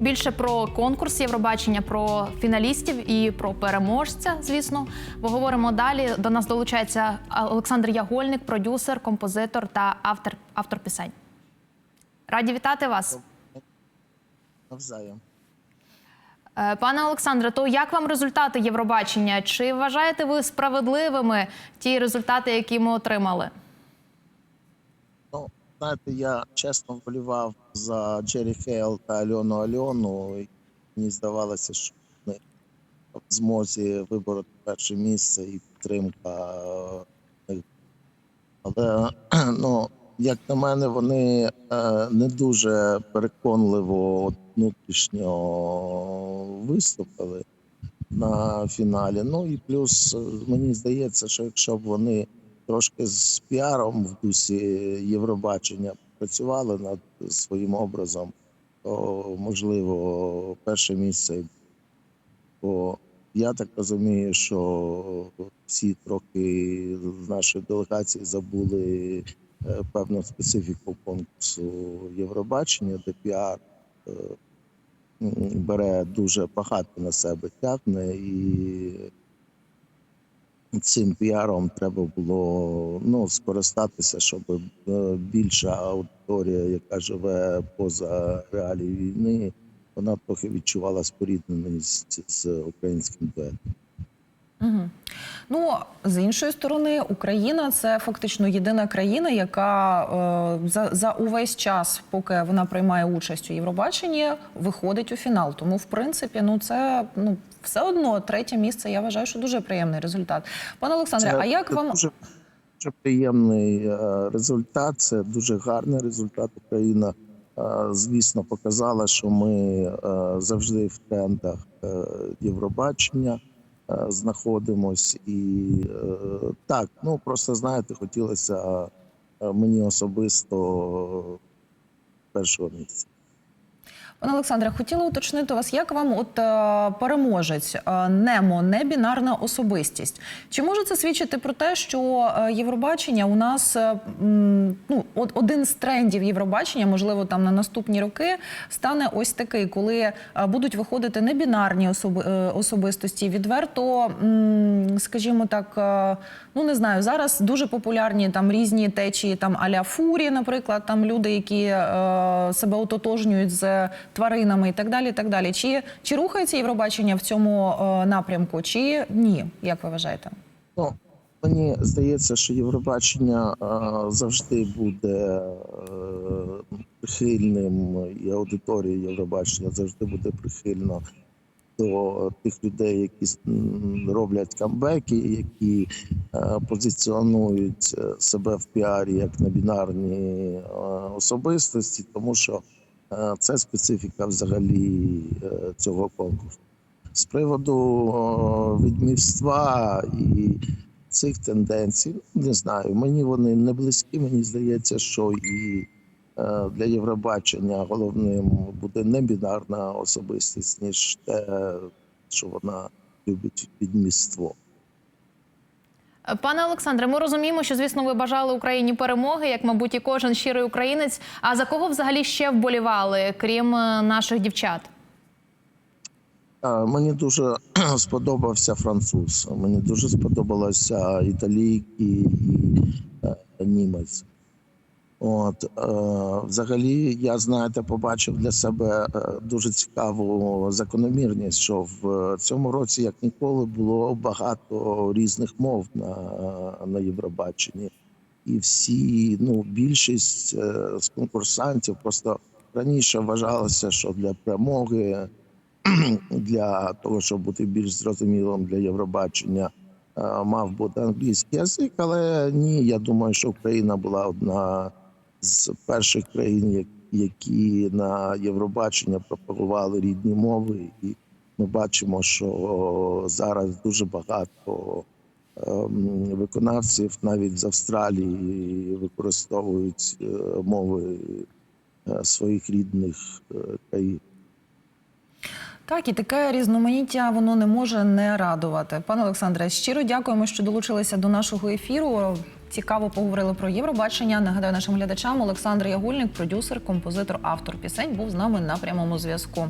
Більше про конкурс Євробачення, про фіналістів і про переможця. Звісно, поговоримо далі. До нас долучається Олександр Ягольник, продюсер, композитор та автор, автор пісень. Раді вітати вас. Навзаєм. Е, Пане Олександре, то як вам результати Євробачення? Чи вважаєте ви справедливими ті результати, які ми отримали? Знаєте, я чесно вболівав за Джері Хейл та Альону Альону. І мені здавалося, що вони в змозі вибороти перше місце і підтримка. е. Але ну, як на мене, вони е, не дуже переконливо внутрішньо виступили на фіналі. Ну і плюс е, мені здається, що якщо б вони трошки з піаром в дусі Євробачення працювали над своїм образом, то можливо перше місце. Бо я так розумію, що всі трохи з нашої делегації забули е, певну специфіку конкурсу Євробачення, де піар е, бере дуже багато на себе тягне і цим піаром треба було ну, скористатися, щоб е, більша аудиторія, яка живе поза реалії війни, вона трохи відчувала спорідненість з українським дуетом. Угу. Ну з іншої сторони, Україна це фактично єдина країна, яка е, за, за увесь час, поки вона приймає участь у Євробаченні, виходить у фінал. Тому, в принципі, ну це ну все одно третє місце. Я вважаю, що дуже приємний результат. Пане Олександре, Це а як вам дуже, дуже приємний е, результат? Це дуже гарний результат. Україна, е, звісно, показала, що ми е, завжди в трендах Євробачення знаходимось. І е, так, ну просто знаєте, хотілося е, мені особисто першого місця. Пане Олександре, хотіла уточнити вас, як вам от е, переможець е, Немо, небінарна особистість? Чи може це свідчити про те, що е, Євробачення у нас ну, один з трендів Євробачення, можливо, там на наступні роки, стане ось такий, коли будуть виходити небінарні особи, е, особистості, відверто, скажімо так, ну не знаю, зараз дуже популярні там різні течії, там аля фурі, наприклад, там люди, які себе ототожнюють з тваринами і так далі. І так далі. Чи, чи рухається Євробачення в цьому е, напрямку, чи ні? Як ви вважаєте? Ну, мені здається, що Євробачення е, завжди буде е, прихильним, і аудиторія Євробачення завжди буде прихильно до тих людей, які роблять камбеки, які позиціонують себе в піарі як небінарні особистості, тому що це специфіка взагалі е, цього конкурсу. З приводу о, відмівства і цих тенденцій, не знаю. Мені вони не близькі. Мені здається, що і е, для Євробачення головним буде не бінарна особистість, ніж те, що вона любить відмівство. Пане Олександре, ми розуміємо, що звісно ви бажали Україні перемоги, як мабуть, і кожен щирий українець. А за кого взагалі ще вболівали, крім е, наших дівчат? Мені дуже сподобався француз. Мені дуже сподобалася італійки і е, німець. От е, взагалі, я знаєте, побачив для себе е, дуже цікаву закономірність, що в цьому році, як ніколи, було багато різних мов на, на Євробаченні, і всі, ну, більшість е, з конкурсантів просто раніше вважалося, що для перемоги для того, щоб бути більш зрозумілим для Євробачення, е, мав бути англійський язик, але ні, я думаю, що Україна була одна з перших країн, які на Євробачення пропагували рідні мови, і ми бачимо, що зараз дуже багато ем, виконавців навіть з Австралії використовують е, мови е, своїх рідних е, країн. Так, і таке різноманіття воно не може не радувати. Пане Олександре, щиро дякуємо, що долучилися до нашого ефіру. Цікаво поговорили про Євробачення. Нагадаю нашим глядачам Олександр Ягульник, продюсер, композитор, автор пісень, був з нами на прямому зв'язку.